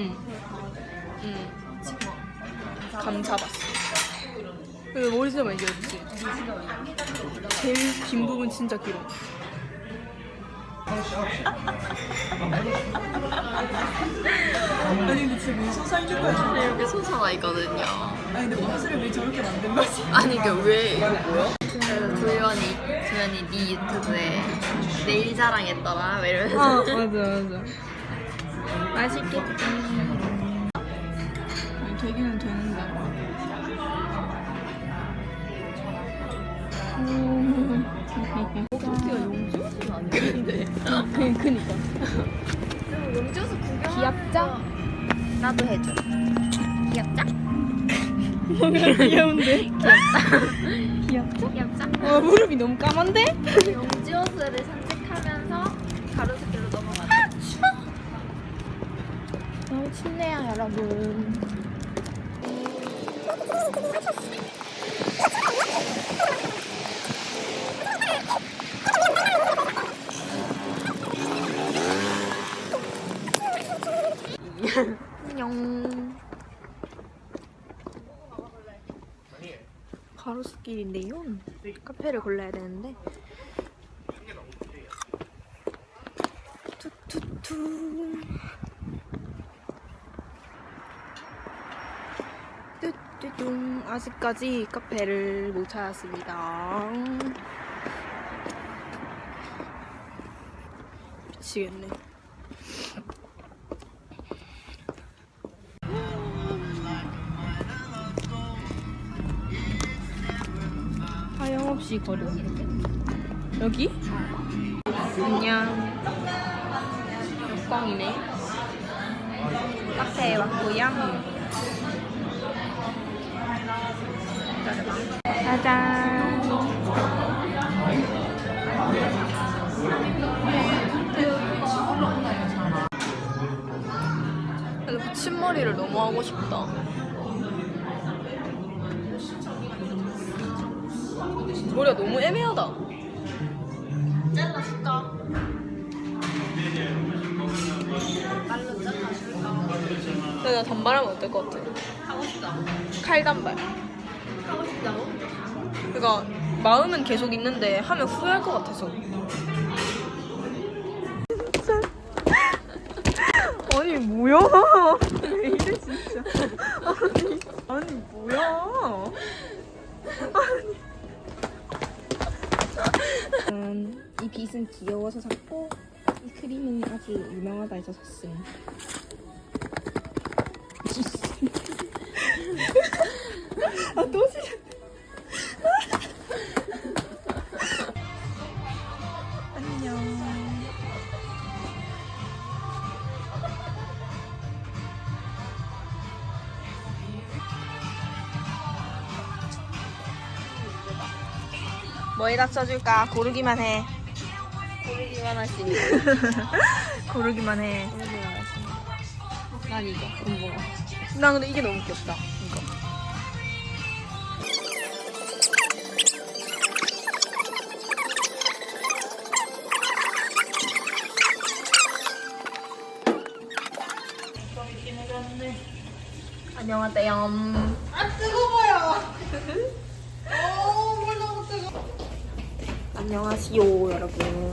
응. 응. 감 잡았어. 그 머리 진짜 많이 길었지? 제일 긴 부분 진짜 길어. 아니 근데 진짜 왜 소상인 거야? 이렇게 소서가 있거든요. 아니 근데 옷을 왜 저렇게 만든 거지? 아니 이게 왜 이거 뭐야? 그래서 도현이 도현이 네 유튜브에 내일 자랑했더라 막 이러면서 어, 맞아, 맞아. 맛있겠다. 되기는 되는데. 커피가 용주? 아닌데. 그니까. 용주수 구경 귀엽죠? 나도 해줘. 귀엽자? 귀여운데? 귀엽죠? 귀엽자? 어, 무릎이 너무 까만데? 용지호수를 산책하면서 가로수길로 넘어가자. 너무 춥네요, 여러분. 안녕. 가로수길인데요. 카페를 골라야 되는데. 아직까지 카페를 못 찾았습니다. 미치겠네. 하염없이 걸어. 여기? 안녕. 역광이네. 카페에 왔고요. 짜잔. 근데 붙임머리를 너무 하고 싶다. 머리가 너무 애매하다. 잘라줄까? 말로 잘라줄까? 나 단발하면 어떨 것 같아? 하고 싶다. 칼 단발. 그러니까 마음은 계속 있는데 하면 후회할 것 같아서. 아니 뭐야? 왜 이래 진짜? 아니 아니 뭐야? 아니. 음, 이 빗은 귀여워서 샀고 이 크림은 아주 유명하다 해서 샀음. 아또 지안 뭐에다 써줄까? 고르기만 해. 고르기만 있는. 고르기만 해. 고르기만 있는. 난 이거. 궁금해. 나 근데 이게 너무 귀엽다. 이거. 안녕하세요. 어물 너무 뜨거. 안녕하시오, 여러분.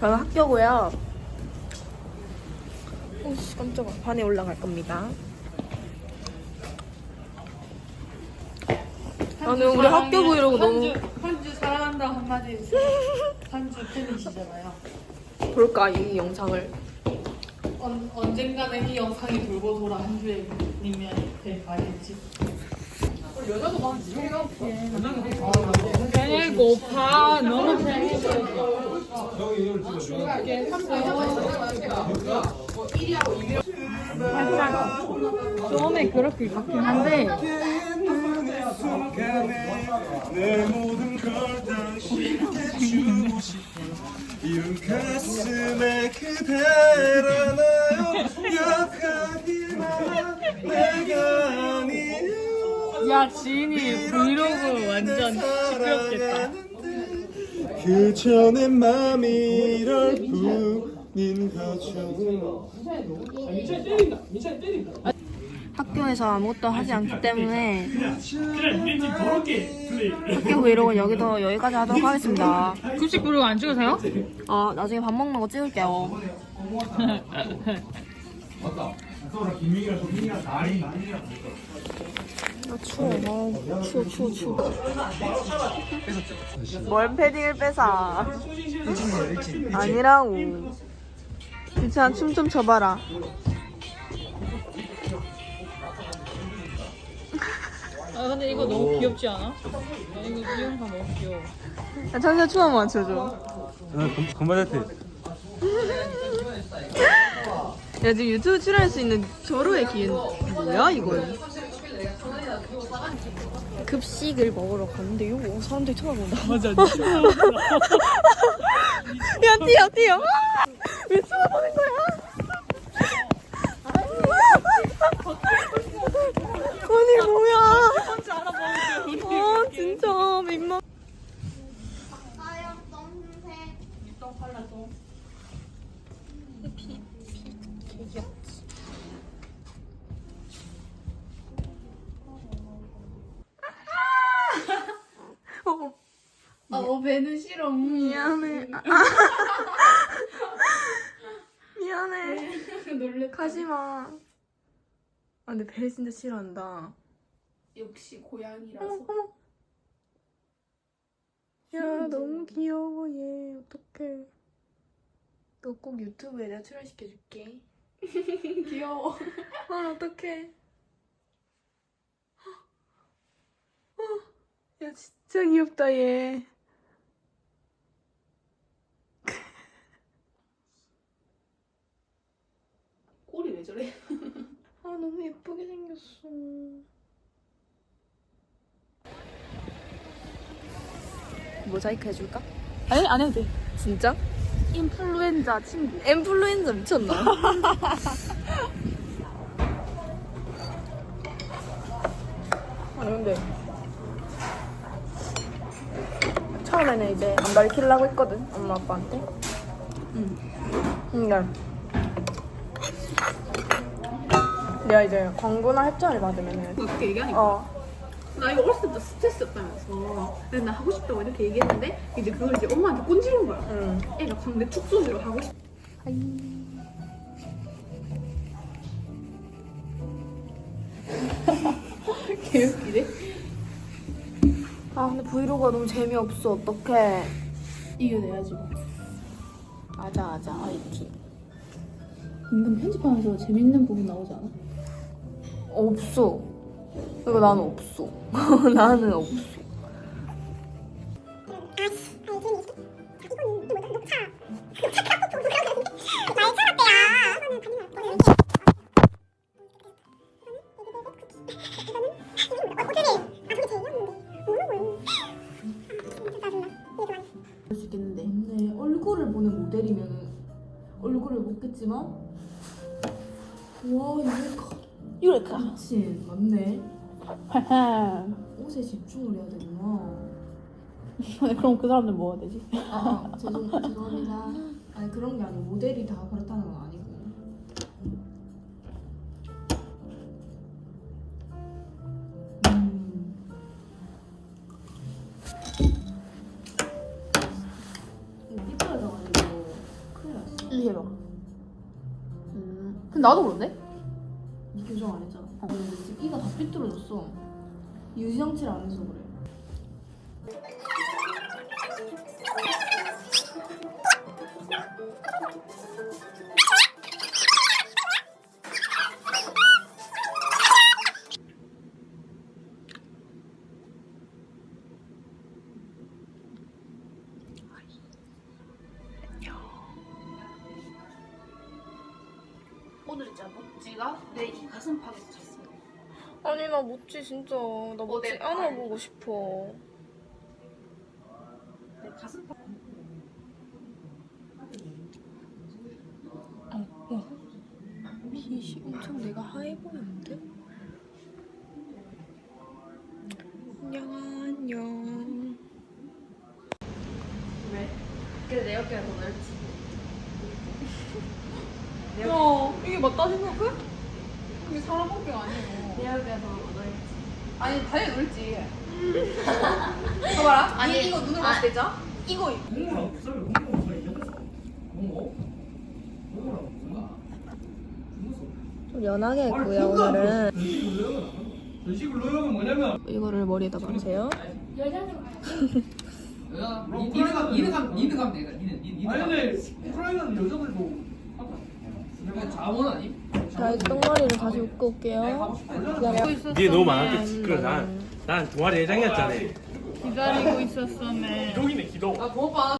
저는 학교고요. 오씨, 깜짝아. 반에 올라갈 겁니다. 나는 우리 학교 브이로그 너무 한주 사랑한다 한마디 해주세요. 한주 팬이시잖아요. 볼까, 이 영상을. 언, 언젠가는 이 영상이 돌고 돌아 한 주에 님이 될 거겠지. 많지. 배고파 너무 배고파. 처음에 그렇게 같긴 한데 내 모든 걸 당신께 주고 싶어 이룬 가슴에 그대라나 야 지인이 브이로그 완전 시끄럽겠다. 그 전에 맘이 이럴 뿐 민하죠 학교에서 아무것도 하지 않기 때문에 학교 브이로그는 여기도 여기까지 하도록 하겠습니다. 급식 부르고 안 찍으세요? 어 나중에 밥 먹는 거 찍을게요. 아 추워. 아, 추워 추워 추워. 뭘 패딩을 뺏어? 아니라고. 괜찮아 춤좀 춰봐라. 아 근데 이거 너무 귀엽지 않아? 아, 이거 이 영상 너무 귀여워. 야, 잠시만 춤 한번 맞춰줘. 건반한테 야 지금 유튜브 출연할 수 있는 절호의 기회는 뭐야 이건? 급식을 먹으러 갔는데 이거 사람들이 쳐다본다. 맞아. 야 뛰어 뛰어. 아! 왜 쳐다보는 거야? 아니 뭐야? 아 진짜 민망. 어. 어, 배는 싫어. 미안해. 아. 미안해. 놀래. 가지 마. 아, 근데 배 진짜 싫어한다. 역시 고양이라서. 어머, 어머. 야, 너무 귀여워, 얘. 어떡해. 너 꼭 유튜브에 내가 출연시켜줄게. 귀여워. 아, 어떡해. 어, 야, 진짜 귀엽다, 얘. 꼬리 왜 저래? 아, 너무 예쁘게 생겼어. 모자이크 해줄까? 아니 안 해도 돼. 진짜? 인플루엔자 친구. 인플루엔자 미쳤나? 아니 근데 처음에는 이제 안 밝히려고 했거든 엄마 아빠한테 응 근데 내가 이제 광고나 협찬을 받으면은 그렇게 얘기하니까. 어 나 이거 때부터 스트레스였다면서. 근데 나 하고 싶다고 이렇게 얘기했는데 이제 그걸 이제 엄마한테 꼰지른 거야. 응. 애가 광대 축 소리로 하고 싶. 개웃기네. 아 근데 브이로그가 너무 재미없어 어떡해 이겨내야지 뭐. 맞아 맞아 화이팅 은근 편집하면서 재밌는 부분 나오지 않아? 없어. 이거 나는 없어. 나는 없어. 얼굴을 못 겠지만 와 이 거 이럴까? 미친 맞네. 옷에 집중을 해야 되구나. 그럼 그 사람들 뭐 해야 되지? 아, 아 죄송 죄송합니다. 아니 그런 게 아니고 모델이 다 그렇다는 건 아니고. 음. 이거 삐뚤어져가지고 큰일 났어. 이렇게 해봐. 음. 근데 나도 그런데? 니 교정 안 했잖아. 근데 지금 이가 다 삐뚤어졌어. 유지장치를 안 해서 그래. 진짜 목지가 내 이 가슴팍에 찼어. 아니 나 모찌 진짜 나 모찌 내 안아보고 싶어. 내 가슴팍. 빛이 엄청 내가 하얘 보이는데? 안녕 안녕. 왜? 그래 내 어깨가 더. 야 이게 맞다 생각해? 이게 사람 먹기가 아니에요. 대학에서 얻어야지. 아니 당연히 놀지. 봐봐라. 아니, 이, 이거 눈을 아. 봤을 때죠? 이거 좀 연하게 했고요 오늘은. 전식을 넣으면 뭐냐면 이거를 머리에다 바르세요. 니는 감 니는 감 니는 감 내가 니는 아니 감 근데 우크라이나는 여자들도 내가 자원 아니? 자 이제 똥머리를 다시 묶고 올게요. 니네 너무 많았겠지 그래 난, 난 동아리 회장이었잖아. 기다리고 있었었네 기독이네 기독 나 붕어빵